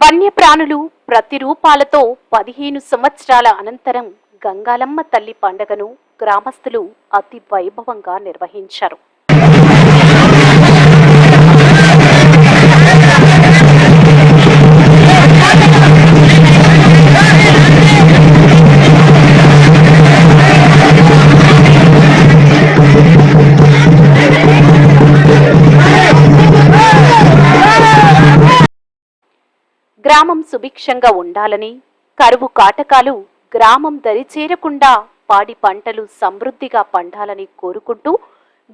వన్యప్రాణులు ప్రతిరూపాలతో పదిహేను సంవత్సరాల అనంతరం గంగాలమ్మ తల్లి పండగను గ్రామస్తులు అతి వైభవంగా నిర్వహించారు. గ్రామం సుభిక్షంగా ఉండాలని కరువు కాటకాలు గ్రామం దరిచేరకుండా పాడి పంటలు సమృద్ధిగా పండాలని కోరుకుంటూ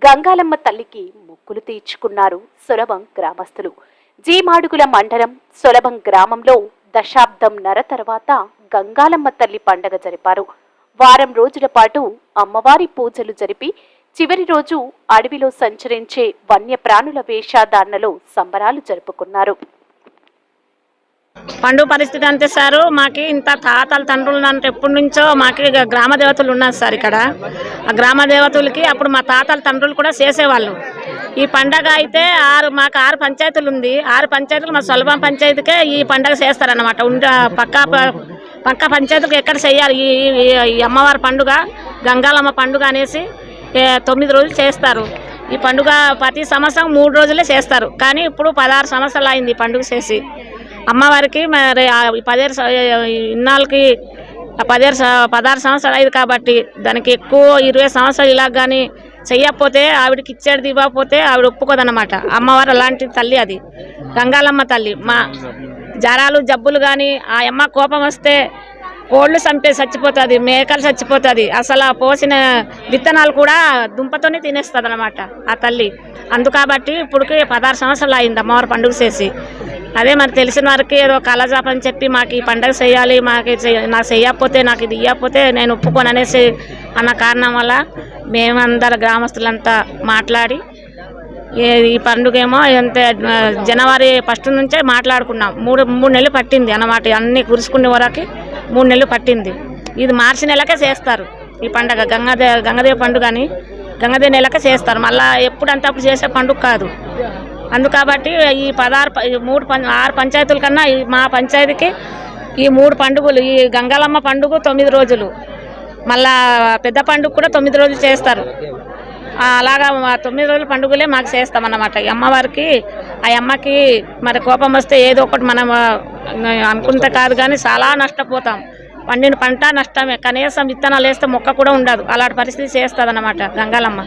గంగాలమ్మ తల్లికి మొక్కులు తీర్చుకున్నారు సులభం గ్రామస్తులు. జీమాడుగుల మండలం సులభం గ్రామంలో దశాబ్దం నర తర్వాత గంగాలమ్మ తల్లి పండగ జరిపారు. వారం రోజుల పాటు అమ్మవారి పూజలు జరిపి చివరి రోజు అడవిలో సంచరించే వన్యప్రాణుల వేషధారణలో సంబరాలు జరుపుకున్నారు. పండుగ పరిస్థితి అంతే సారు మాకు ఇంత తాతల తండ్రులు అంటే ఎప్పటి నుంచో మాకు గ్రామ దేవతలు ఉన్నారు సార్ ఇక్కడ. ఆ గ్రామ దేవతలకి అప్పుడు మా తాతల తండ్రులు కూడా చేసేవాళ్ళు. ఈ పండగ అయితే ఆరు మాకు ఆరు పంచాయతీలు ఉంది. ఆరు పంచాయతీలు మా సులభం పంచాయతీకే ఈ పండగ చేస్తారన్నమాట. ఉండ పక్క పక్క పంచాయతీలకు ఎక్కడ చేయాలి? ఈ ఈ- అమ్మవారి పండుగ గంగాలమ్మ పండుగ అనేసి తొమ్మిది రోజులు చేస్తారు. ఈ పండుగ ప్రతి సంవత్సరం మూడు రోజులే చేస్తారు. కానీ ఇప్పుడు పదహారు సంవత్సరాలు అయింది ఈ పండుగ చేసి. అమ్మవారికి మరి పదిహేను ఇన్నాళ్ళకి పదిహేను పదహారు సంవత్సరాలు అయింది కాబట్టి దానికి ఎక్కువ ఇరవై సంవత్సరాలు ఇలా కానీ చెయ్యకపోతే ఆవిడకి ఇచ్చేది ఇవ్వకపోతే ఆవిడ ఒప్పుకోదన్నమాట. అమ్మవారు అలాంటి తల్లి అది. గంగాలమ్మ తల్లి. మా జ్వరాలు జబ్బులు కానీ ఆ అమ్మ కోపం వస్తే కోళ్ళు చంపే చచ్చిపోతుంది మేకలు చచ్చిపోతుంది. అసలు పోసిన విత్తనాలు కూడా దుంపతోనే తినేస్తుంది అనమాట ఆ తల్లి. అందుకాబట్టి ఇప్పటికి పదహారు సంవత్సరాలు అయింది అమ్మవారి పండుగ చేసి. అదే మరి తెలిసిన వారికి ఏదో కళజాప అని చెప్పి మాకు ఈ పండగ చేయాలి మాకు నాకు చేయకపోతే నాకు ఇది ఇవ్వకపోతే నేను ఒప్పుకోను అనేసి అన్న కారణం వల్ల మేమందరం గ్రామస్తులంతా మాట్లాడి ఈ పండుగ ఏమో ఎంత జనవరి ఫస్ట్ నుంచే మాట్లాడుకున్నాం. మూడు మూడు నెలలు పట్టింది అన్నమాట. అన్నీ కురుసుకునే వరకు మూడు నెలలు పట్టింది. ఇది మార్చి నెలకే చేస్తారు. ఈ పండగ గంగాదే గంగదేవి పండుగ అని గంగదేవి నెలకే చేస్తారు. మళ్ళీ ఎప్పుడంటే అప్పుడు చేసే పండుగ కాదు. అందు కాబట్టి ఈ పదహారు ఈ మూడు పం ఆరు పంచాయతీల కన్నా ఈ మా పంచాయతీకి ఈ మూడు పండుగలు ఈ గంగాలమ్మ పండుగ తొమ్మిది రోజులు. మళ్ళా పెద్ద పండుగ కూడా తొమ్మిది రోజులు చేస్తారు. అలాగా తొమ్మిది రోజుల పండుగలే మాకు చేస్తామన్నమాట. ఈ అమ్మవారికి ఆ అమ్మకి మరి కోపం వస్తే ఏదో ఒకటి మనం అనుకుంత అనుకుంటే కాదు కానీ చాలా నష్టపోతాం. పండిన పంట నష్టమే కనీసం విత్తనాలు వేస్తే మొక్క కూడా ఉండదు. అలాంటి పరిస్థితి చేస్తుంది అనమాట గంగాలమ్మ.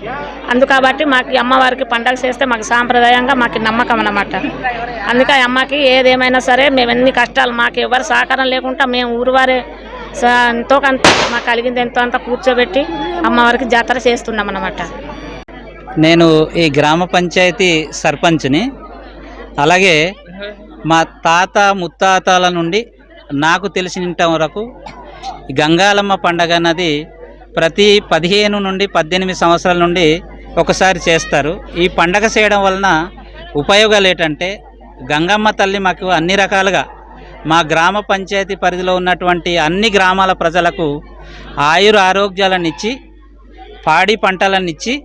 అందు కాబట్టి మాకు అమ్మవారికి పండగ చేస్తే మాకు సాంప్రదాయంగా మాకు నమ్మకం అన్నమాట. అందుకే అమ్మకి ఏదేమైనా సరే మేము ఎన్ని కష్టాలు మాకు ఎవరు సహకారం లేకుండా మేము ఊరువారే స- ఎంతో కొంత మాకు కలిగింది ఎంతో అంత కూర్చోబెట్టి అమ్మవారికి జాతర చేస్తున్నాం అన్నమాట నేను ఈ గ్రామ పంచాయతీ సర్పంచ్ని అలాగే మా తాత ముత్తాతల నుండి నాకు తెలిసినంత వరకు గంగాలమ్మ పండగ అన్నది ప్రతి పదిహేను నుండి పద్దెనిమిది సంవత్సరాల నుండి ఒకసారి చేస్తారు. ఈ పండగ చేయడం వలన ఉపయోగాలు ఏంటంటే గంగమ్మ తల్లి మాకు అన్ని రకాలుగా మా గ్రామ పంచాయతీ పరిధిలో ఉన్నటువంటి అన్ని గ్రామాల ప్రజలకు ఆయుర ఆరోగ్యాలను ఇచ్చి పాడి పంటలను ఇచ్చి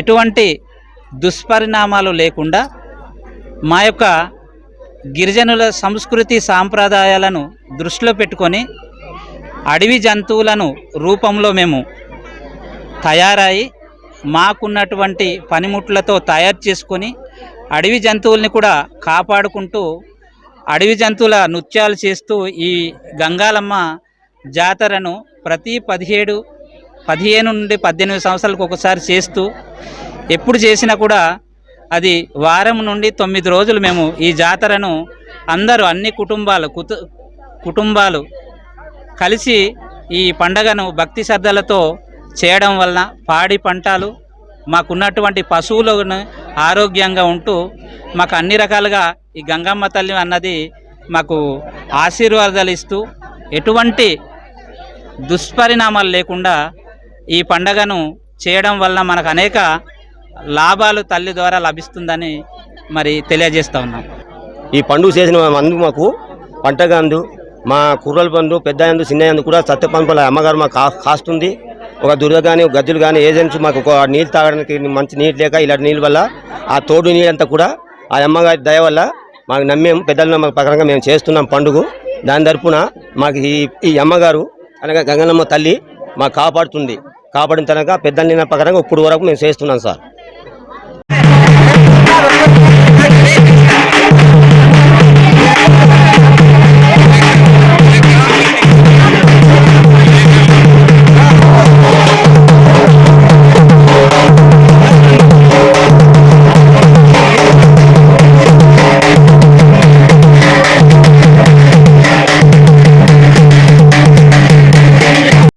ఎటువంటి దుష్పరిణామాలు లేకుండా మా యొక్క గిరిజనుల సంస్కృతి సాంప్రదాయాలను దృష్టిలో పెట్టుకొని అడవి జంతువులను రూపంలో మేము తయారై మాకున్నటువంటి పనిముట్లతో తయారు చేసుకొని అడవి జంతువుల్ని కూడా కాపాడుకుంటూ అడవి జంతువుల నృత్యాలు చేస్తూ ఈ గంగాలమ్మ జాతరను ప్రతి పదిహేడు పదిహేను నుండి పద్దెనిమిది సంవత్సరాలకు ఒకసారి చేస్తూ ఎప్పుడు చేసినా కూడా అది వారం నుండి తొమ్మిది రోజులు మేము ఈ జాతరను అందరూ అన్ని కుటుంబాలు కుటుంబాలు కలిసి ఈ పండగను భక్తి శ్రద్ధలతో చేయడం వలన పాడి పంటలు మాకున్నటువంటి పశువులను ఆరోగ్యంగా ఉంటూ మాకు అన్ని రకాలుగా ఈ గంగమ్మ తల్లి అన్నది మాకు ఆశీర్వాదాలు ఇస్తూ ఎటువంటి దుష్పరిణామాలు లేకుండా ఈ పండగను చేయడం వలన మనకు అనేక లాభాలు తల్లి ద్వారా లభిస్తుందని మరి తెలియజేస్తూ ఉన్నాం. ఈ పండుగ చేసిన మందు మాకు పంటగందు మా కుర్రల పండు పెద్ద అందు చిన్న అందు కూడా అమ్మగారు మాకు కాస్తుంది. ఒక దుర్గ కానీ ఒక గజ్జులు కానీ ఏజెంట్స్ మాకు ఒక నీళ్ళు తాగడానికి మంచి నీళ్ళు లేక ఇలాంటి నీళ్ళ వల్ల ఆ తోడు నీళ్ళంతా కూడా ఆ అమ్మగారి దయ వల్ల మాకు నమ్మేం పెద్దల నమ్మక ప్రకారంగా మేము చేస్తున్నాం పండుగ. దాని తరపున మాకు ఈ ఈ అమ్మగారు అనగా గంగనమ్మ తల్లి మాకు కాపాడుతుంది. కాపాడిన తనక పెద్దల ప్రకారంగా ఇప్పుడు వరకు మేము చేస్తున్నాం సార్.